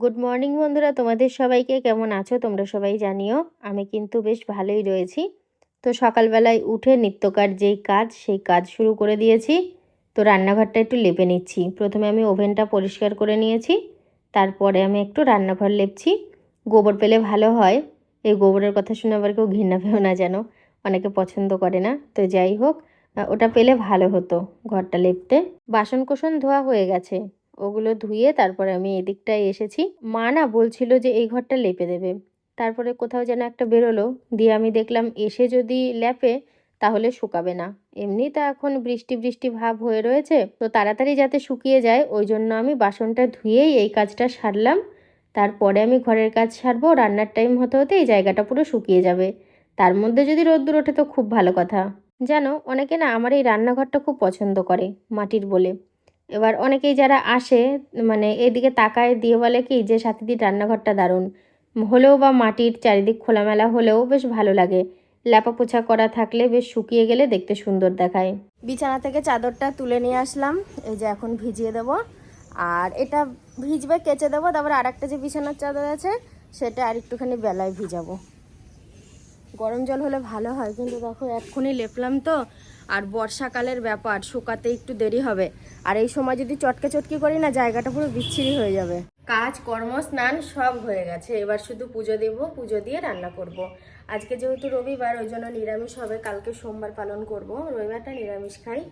Good morning বন্ধুরা। তোমাদের সবাইকে কেমন আছো? তোমরা সবাই জানিও, আমি কিন্তু বেশ ভালোই রয়েছি। তো সকালবেলায় উঠে নিত্যকার যেই কাজ, সেই কাজ শুরু করে দিয়েছি। তো রান্নাঘরটা একটু লেপে নিচ্ছি। প্রথমে আমি ওভেনটা পরিষ্কার করে নিয়েছি। তারপরে আমি একটু রান্নাঘর লেপছি। গোবর পেলে ভালো হয়। এই গোবরের কথা শুনে আবার কেউ ঘৃণা পেও না যেন। অনেকে পছন্দ করে না। তো যাই হোক ওটা পেলে ভালো হতো ঘরটা লেপতে। বাসন কোসন ধোয়া হয়ে গেছে। ওগুলো ধুয়ে তারপরে আমি এদিকটায় এসেছি। মা না বলছিল যে এই ঘরটা লেপে দেবে। তারপরে কোথাও যেন একটা বেরোলো। দিয়ে আমি দেখলাম এসে যদি লেপে, তাহলে শুকাবে না। এমনি তা এখন বৃষ্টি বৃষ্টি ভাব হয়ে রয়েছে। তো তাড়াতাড়ি যাতে শুকিয়ে যায়, ওই জন্য আমি বাসনটা ধুয়েই এই কাজটা সারলাম। তারপরে আমি ঘরের কাজ সারবো। রান্নার টাইম হতে হতে এই জায়গাটা পুরো শুকিয়ে যাবে। তার মধ্যে যদি রোদ্দুর ওঠে তো খুব ভালো কথা। জানো, অনেকে না আমার এই রান্নাঘরটা খুব পছন্দ করে, মাটির বলে। এবার অনেকেই যারা আসে মানে এদিকে তাকায় দিয়ে বলে কি যে সাথীদির রান্নাঘরটা দারুণ। হলেও বা মাটির চারিদিক খোলামেলা হলেও বেশ ভালো লাগে। ল্যাপা পোছা করা থাকলে বেশ শুকিয়ে গেলে দেখতে সুন্দর দেখায়। বিছানা থেকে চাদরটা তুলে নিয়ে আসলাম। এই যে এখন ভিজিয়ে দেব। আর এটা ভিজবে, কেচে দেবো। তারপর আর একটা যে বিছানার চাদর আছে, সেটা আর একটুখানি বেলায় ভিজাবো। গরম জল হলে ভালো হয়, কিন্তু দেখো এক্ষুনি লেপলাম তো। আর বর্ষাকালের ব্যাপার, শুকাতে একটু দেরি হবে। আর এই সময় যদি চটকে চটকি করি না, জায়গাটা পুরো বিচ্ছিরি হয়ে যাবে। কাজ, কর্ম, স্নান সব হয়ে গেছে। এবার শুধু পুজো দেব, পুজো দিয়ে রান্না করব। আজকে যেহেতু রবিবার, ওই জন্য নিরামিষ হবে। কালকে সোমবার পালন করব। রবিবারটা নিরামিষ খাই।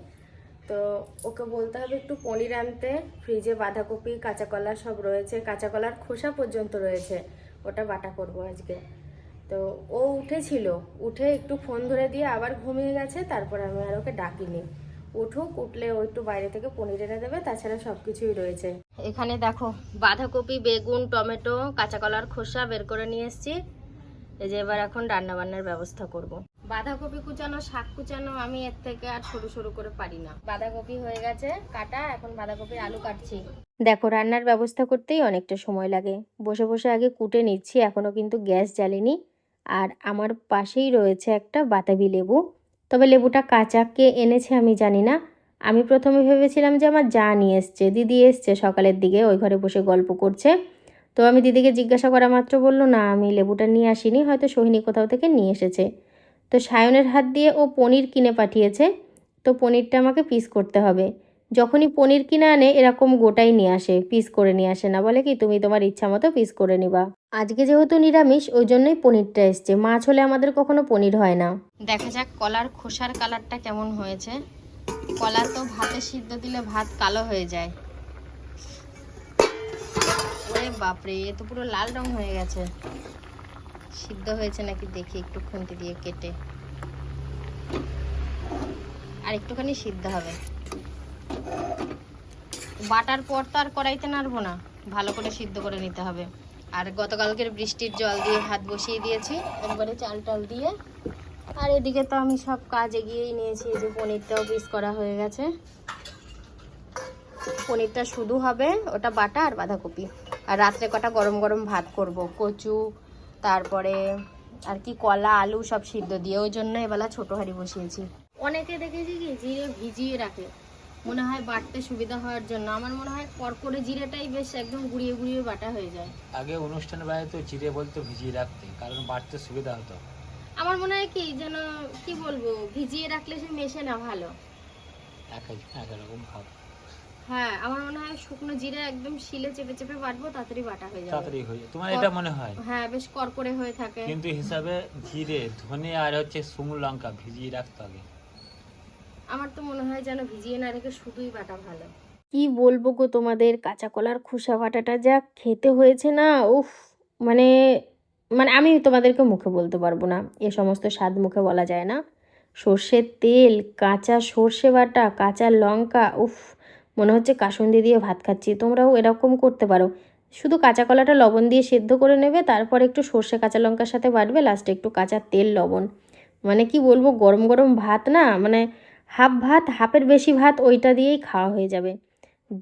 তো ওকে বলতে হবে একটু পনির আনতে। ফ্রিজে বাঁধাকপি কাঁচা কলা সব রয়েছে। কাঁচাকলার খোসা পর্যন্ত রয়েছে। ওটা বাটা করব আজকে। তো ও উঠেছিল, উঠে একটু ফোন ধরে দিয়ে আবার ঘুমিয়ে গেছে, তারপর আমি আর ওকে ডাকিনি। উঠুক, উঠলে ও একটু বাইরে থেকে পনির এনে দেবে, তাছাড়া সব কিছুই রয়েছে। এখানে দেখো, বাঁধাকপি, বেগুন, টমেটো, কাঁচা কলার খোসা বের করে নিয়ে এসেছি। এই যে এবার এখন রান্না বান্নার ব্যবস্থা করব। বাঁধাকপি কুচানো, শাক কুচানো আমি এর থেকে আর সরু সরু করে পারি না। বাঁধাকপি হয়ে গেছে, কাটা, এখন বাঁধাকপির আলু কাটছি। দেখো, রান্নার ব্যবস্থা করতেই অনেকটা সময় লাগে। বসে বসে আগে কুটে নিচ্ছি, এখনও কিন্তু গ্যাস জ্বালিনি। আর আমার পাশেই রয়েছে একটা বাতাবি লেবু। তবে লেবুটা কাঁচা কে এনেছে আমি জানি না। আমি প্রথমে ভেবেছিলাম যে আমার যা নিয়ে এসছে, দিদি এসছে সকালের দিকে, ওই ঘরে বসে গল্প করছে। তো আমি দিদিকে জিজ্ঞাসা করা মাত্র বলল, না, আমি লেবুটা নিয়ে আসিনি, হয়তো সোহিনী কোথাও থেকে নিয়ে এসেছে। তো সায়নের হাত দিয়ে ও পনির কিনে পাঠিয়েছে। তো পনিরটা আমাকে পিস করতে হবে। যখনই পনির কিনে আনে, এরকম গোটাই নিয়ে আসে পিস করে নিয়ে আসে না। বলে কি, তুমি তোমার ইচ্ছা মতো পিস করে নিবা। আজকে যেহেতু নিরামিষ, ওই জন্যই পনিরটা এসছে। মাছ হলে আমাদের কখনো পনির হয় না। দেখা যাক কলার খোসার কালারটা কেমন হয়েছে। কলা তো ভাতে সিদ্ধ দিলে ভাত কালো হয়ে যায়। ওরে বাপরে, এ তো পুরো লাল রং হয়ে গেছে। সিদ্ধ হয়েছে নাকি দেখি, একটু খুন্তি দিয়ে কেটে। আর একটুখানি সিদ্ধ হবে। বাটার পর তো আর কড়াইতে নাড়বো না। ভালো করে সিদ্ধ করে নিতে হবে। আর গতকালকের বৃষ্টির জল দিয়ে ভাত বসিয়ে দিয়েছি। একবারে চাল টাল দিয়ে। আর এদিকে তো আমি সব কাজ এগিয়েই নিয়েছি। যে পনিরটাও পিস করা হয়ে গেছে। পনিরটা শুধু হবে ওটা বাটা আর বাঁধাকপি। আর রাত্রে কটা গরম গরম ভাত করব। কচু, তারপরে আর কি কলা, আলু সব সিদ্ধ দিয়ে। ওই জন্য এবেলা ছোটো হাঁড়ি বসিয়েছি। অনেকে দেখেছি কি, জিরে ভিজিয়ে রাখে। মনে হয় বাটতে সুবিধা হওয়ার জন্য। আমার মনে হয় করকরে জিরেটাই বেশ একদম গুঁড়িয়ে গুঁড়িয়ে বাটা হয়ে যায়। আগে অনুষ্ঠানের বাইরে তো জিরে বলতো ভিজিয়ে রাখতে কারণ বাড়তে সুবিধা হতো। আমার মনে হয় কি যেন কি বলব ভিজিয়ে রাখলে সে মেশে না ভালো। এক এক রকম ভাব। হ্যাঁ আমার মনে হয় শুকনো জিরে একদম শিলে চেপে চেপে বাটবো তাড়াতাড়ি বাটা হয়ে যাবে। তাড়াতাড়ি হয়ে তোমার এটা মনে হয়? হ্যাঁ বেশ করকরে হয়ে থাকে। কিন্তু হিসাবে জিরে ধনে আর হচ্ছে শুকনো লঙ্কা ভিজিয়ে রাখতে হবে। আমার তো মনে হয় যেন ভিজিয়ে না রেখে শুধুই বাটা ভালো। কি বলব গো তোমাদের, কাঁচা কলার খোসা বাটাটা যা খেতে হয়েছে না, উফ মানে মানে আমি তোমাদেরকে মুখে বলতে পারব না, এ সমস্ত স্বাদ মুখে বলা যায় না। সর্ষের তেল, কাঁচা সর্ষে বাটা, কাঁচা লঙ্কা, উফ, মনে হচ্ছে কাসুন্দি দিয়ে ভাত খাচ্ছি, তোমরাও এরকম করতে পারো। শুধু কাঁচা কলাটা লবণ দিয়ে সেদ্ধ করে নেবে, তারপর একটু সর্ষে কাঁচা লঙ্কার সাথে বাটবে, লাস্টে একটু কাঁচা তেল, লবণ। মানে কি বলব, গরম গরম ভাত না মানে হাফ ভাত, হাফের বেশি ভাত ওইটা দিয়েই খাওয়া হয়ে যাবে।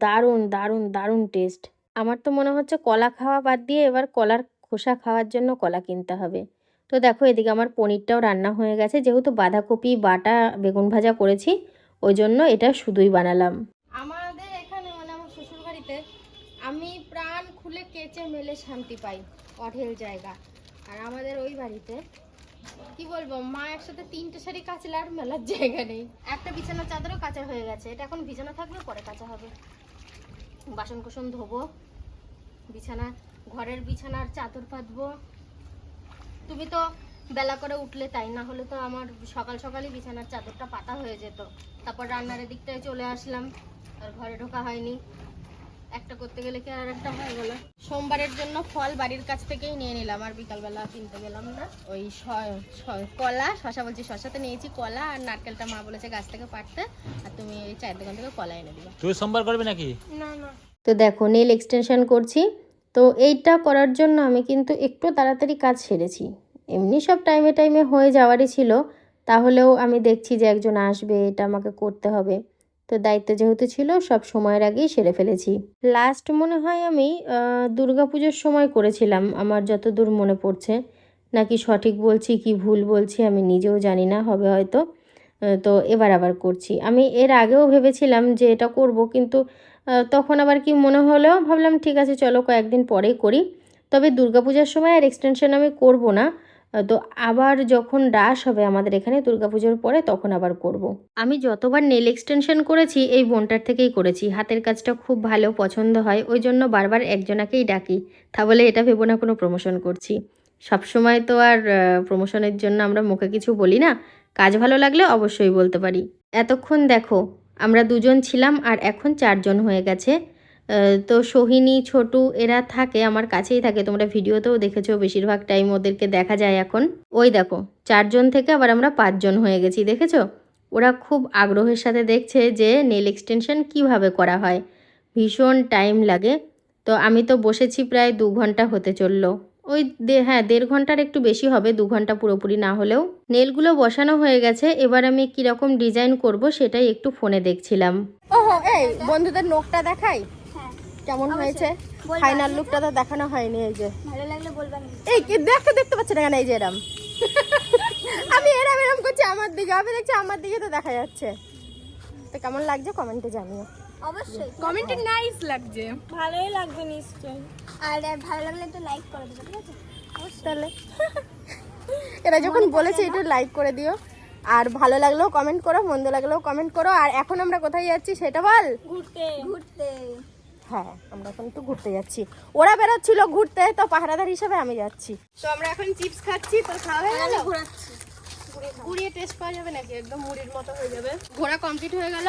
দারুণ দারুণ দারুণ টেস্ট আমার তো মনে হচ্ছে কলা খাওয়া বাদ দিয়ে এবার কলার খোসা খাওয়ার জন্য কলা কিনতে হবে। তো দেখো এদিকে আমার পনিরটাও রান্না হয়ে গেছে। যেহেতু বাঁধাকপি, বাটা, বেগুন ভাজা করেছি, ওই জন্য এটা শুধুই বানালাম। আমাদের এখানে মানে আমার শ্বশুর বাড়িতে আমি প্রাণ খুলে কেচে মেলে শান্তি পাই, অঢেল জায়গা। আর আমাদের ওই বাড়িতে কি বলব তিনটে শাড়ি কাচলে আর মেলার জায়গা নেই। একটা বিছানা চাদরও কাঁচা হয়ে গেছে, এটা এখন বিছানা পরে কাঁচা হবে। বাসন কোসন ধোবো, বিছানা, ঘরের বিছানার চাদর পাতবো। তুমি তো বেলা করে উঠলে তাই, না হলে তো আমার সকাল সকালই বিছানার চাদরটা পাতা হয়ে যেত। তারপর রান্নার দিকটায় চলে আসলাম, আর ঘরে ঢোকা হয়নি। একটা করতে গেলে কি আর একটা হয়ে গেল? সোমবারের জন্য ফল বাড়ির কাছ থেকেই নিয়ে নিলাম আর বিকালবেলা কিনতে গেলাম না। ওই কলা শশা বলছি শশাতে নিয়েছি কলা আর নারকেলটা মা বলেছে গাছ থেকে পাড়তে আর তুমি এই চায়ের দোকান থেকে কলা এনে দিবা। তুই সোমবার করবি নাকি? না না। তো দেখো নেল এক্সটেনশন করছি। তো এইটা করার জন্য আমি কিন্তু একটু তাড়াতাড়ি কাজ সেরেছি। এমনি সব টাইমে টাইমে হয়ে যাওয়ারই ছিল। তাহলেও আমি দেখছি যে একজন আসবে এটা আমাকে করতে হবে। তো দায়িত্ব যেহেতু ছিল, সব সময়ের আগেই সেরে ফেলেছি। লাস্ট মনে হয় আমি দুর্গাপুজোর সময় করেছিলাম, আমার যতদূর মনে পড়ছে। নাকি সঠিক বলছি, কি ভুল বলছি, আমি নিজেও জানি না, হবে হয়তো। তো এবার আবার করছি। আমি এর আগেও ভেবেছিলাম যে এটা করব, কিন্তু তখন আবার কি মনে হলো, ভাবলাম ঠিক আছে, চলো কয়েকদিন পরেই করি। তবে দুর্গাপূজার সময় আর এক্সটেনশন আমি করব না। তো আবার যখন রাস হবে আমাদের এখানে দুর্গাপুজোর পরে তখন আবার করব। আমি যতবার নেল এক্সটেনশন করেছি, এই বোনটার থেকেই করেছি। হাতের কাজটা খুব ভালো পছন্দ হয়, ওই জন্য বারবার একজনাকেই ডাকি। তা বলে এটা ভেবো না কোনো প্রমোশন করছি। সবসময় তো আর প্রমোশনের জন্য আমরা মুখে কিছু বলি না। কাজ ভালো লাগলে অবশ্যই বলতে পারি। এতক্ষণ দেখো, আমরা দুজন ছিলাম আর এখন চারজন হয়ে গেছে। তো সোহিনী, ছোটু এরা থাকে, আমার কাছেই থাকে। তোমরা ভিডিওতেও দেখেছ, বেশিরভাগ টাইম ওদেরকে দেখা যায় এখন। ওই দেখো, চারজন থেকে আবার আমরা পাঁচজন হয়ে গেছি, দেখেছ? ওরা খুব আগ্রহের সাথে দেখছে যে নেল এক্সটেনশন কীভাবে করা হয়। ভীষণ টাইম লাগে। তো আমি তো বসেছি প্রায় দু ঘণ্টা হতে চলল। ওই দে- হ্যাঁ দেড় ঘণ্টার একটু বেশি হবে, দু ঘণ্টা পুরোপুরি না হলেও। নেলগুলো বসানো হয়ে গেছে, এবার আমি কীরকম ডিজাইন করব সেটাই একটু ফোনে দেখছিলাম। এই, বন্ধুদের নোকটা দেখাই। হ্যাঁ কেমন হয়েছে? ফাইনাল লুকটা তো দেখানো হয়নি এই যে। ভালো লাগলে বলবেন এই কি দেখতে দেখতে পাচ্ছি না কেন এই যে এরম। আমি এরম এরম করছি আমার দিকে আমি দেখছি আমার দিকে তো দেখা যাচ্ছে। তো কেমন লাগছে কমেন্টে জানিও। অবশ্যই। কমেন্টে নাইস লাগছে। ভালোই লাগবে নিশ্চয়ই। আর ভালো লাগলে একটু লাইক করে দেবে ঠিক আছে? তাহলে। এরা যখন বলেছে একটু লাইক করে দিও। আর ভালো লাগলেও কমেন্ট করো মন্দ লাগলেও কমেন্ট করো। আর এখন আমরা কোথায় যাচ্ছি সেটা বল? ঘুরতে। ঘুরতে। হ্যাঁ আমরা এখন একটু ঘুরতে যাচ্ছি। ওরা বেরোচ্ছিল ঘুরতে তো পাহারাদার হিসেবে আমি যাচ্ছি। তো আমরা এখন চিপস খাচ্ছি তো খাওয়া হয়ে গেল? ঘোরাচ্ছি। ঘুরিয়ে টেস্ট পাওয়া যাবে নাকি? একদম মুড়ির মতো হয়ে যাবে। ঘোরা কমপ্লিট হয়ে গেল।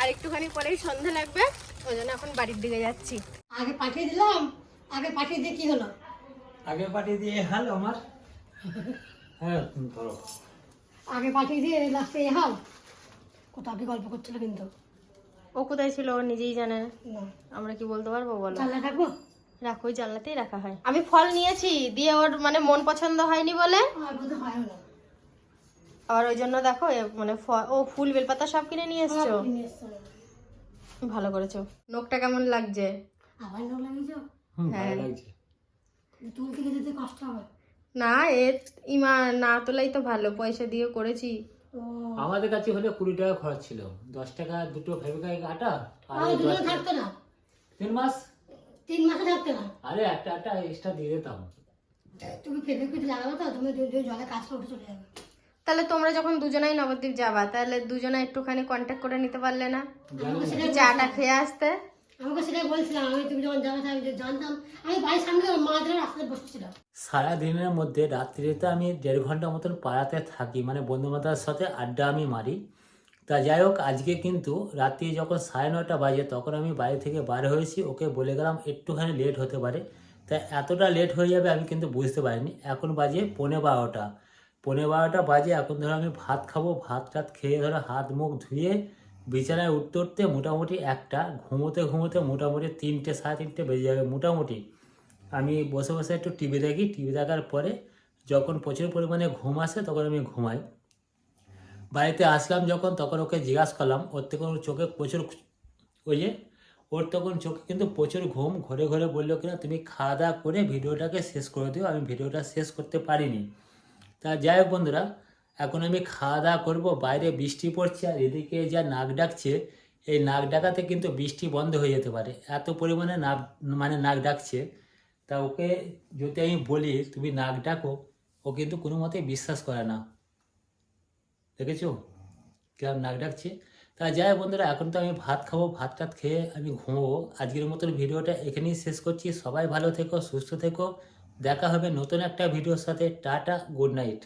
আর একটুখানি পরেই সন্ধে লাগবে ওই জন্য এখন বাড়ির দিকে যাচ্ছি। আগে পাঠিয়ে দিলাম আগে পাঠিয়ে দিয়ে কি হলো? আগে পাঠিয়ে দিয়ে হাল আমার। হ্যাঁ ধরো। আগে পাঠিয়ে দিয়ে লাস্টে এ হাল। কোথাও গল্প করছিল কিন্তু। ও কোথায় ছিল? ও নিজেই জানে। না। আমরা কি বলতে পারব? বলো। থাকব রাখো ওই জানলাতেই রাখা হয়। আমি ফল নিয়েছি দিয়ে ওর মানে মন পছন্দ হয়নি বলে। হয় আবার ওই জন্য দেখো মানে ও ফুল বেলপাতা সব কিনে নিয়ে এসছো। ভালো করেছ। নোকটা কেমন লাগছে? আবার লাগিয়েছো? হ্যাঁ। ভালো লাগছে। তুল যেতে কষ্ট হবে। না এ ইমা না তোলাই তো ভালো পয়সা দিয়ে করেছি। আমাদের কাছে হলে কুড়ি টাকা খরচ ছিল। দশ টাকা দুটো ফেবিকাই আটা আর থাকতো না। তিন মাস? তিন মাসে থাকতো না। আরে একটা আটা এক্সট্রা দিয়ে দিতাম। তুমি ফেলে লাগাবো তো তুমি দুই দুই জলে কাজ করে চলে যাবে। তাহলে তোমরা যখন দুজনাই নবদ্বীপ যাবা তাহলে দুজনে একটুখানি কন্ট্যাক্ট করে নিতে পারলে না? চাটা খেয়ে আসতে। আমাকে সেটাই বলছিলাম, আমি তুমি যখন যাবে আমি জানতাম, আমি বাড়ির সামনে মাদের রাস্তায় বসেছিলাম। সারা দিনের মধ্যে রাত্রিতে আমি দেড় ঘণ্টা মতন পাড়াতে থাকি মানে বন্ধু সাথে আড্ডা আমি মারি। তা যাই হোক, আজকে কিন্তু রাত্রি যখন সাড়ে নটা বাজে, তখন আমি বাড়ি থেকে বার হয়েছি, ওকে বলে গেলাম একটুখানি লেট হতে পারে। তা এতটা লেট হয়ে যাবে আমি কিন্তু বুঝতে পারিনি। এখন বাজে পৌনে বারোটা। পৌনে বারোটা বাজে, এখন ধরো আমি ভাত খাব, ভাত টাত খেয়ে ধরো হাত মুখ ধুয়ে বিছানায় উঠতে উঠতে মোটামুটি একটা, ঘুমোতে ঘুমোতে মোটামুটি তিনটে, সাড়ে তিনটে বেজে যাবে মোটামুটি। আমি বসে বসে একটু টিভি দেখি, টিভি দেখার পরে যখন প্রচুর পরিমাণে ঘুম আসে তখন আমি ঘুমাই। বাড়িতে আসলাম যখন তখন ওকে জিজ্ঞাসা করলাম, ওর থেকে ওর চোখে প্রচুর ওই যে, ওর তখন চোখে কিন্তু প্রচুর ঘুম, ঘরে ঘরে বলল কিনা তুমি খাওয়া দাওয়া করে ভিডিওটাকে শেষ করে দিও, আমি ভিডিওটা শেষ করতে পারিনি। তা যাই হোক বন্ধুরা এখন আমি খাওয়া দাওয়া করব, বাইরে বৃষ্টি পড়ছে আর এদিকে যা নাক ডাকছে, এই নাক ডাকাতে কিন্তু বৃষ্টি বন্ধ হয়ে যেতে পারে। এত পরিমাণে নাক মানে নাক ডাকছে। তা ওকে যদি আমি বলি, তুমি নাক ডাকো, ও কিন্তু কোনো মতেই বিশ্বাস করে না। দেখেছ? কিরম নাক ডাকছে। তা যাই বন্ধুরা, এখন তো আমি ভাত খাব, ভাত টাত খেয়ে আমি ঘুমোবো। আজকের মতন ভিডিওটা এখানেই শেষ করছি। সবাই ভালো থেকো, সুস্থ থেকো। দেখা হবে নতুন একটা ভিডিওর সাথে। Tata, good night.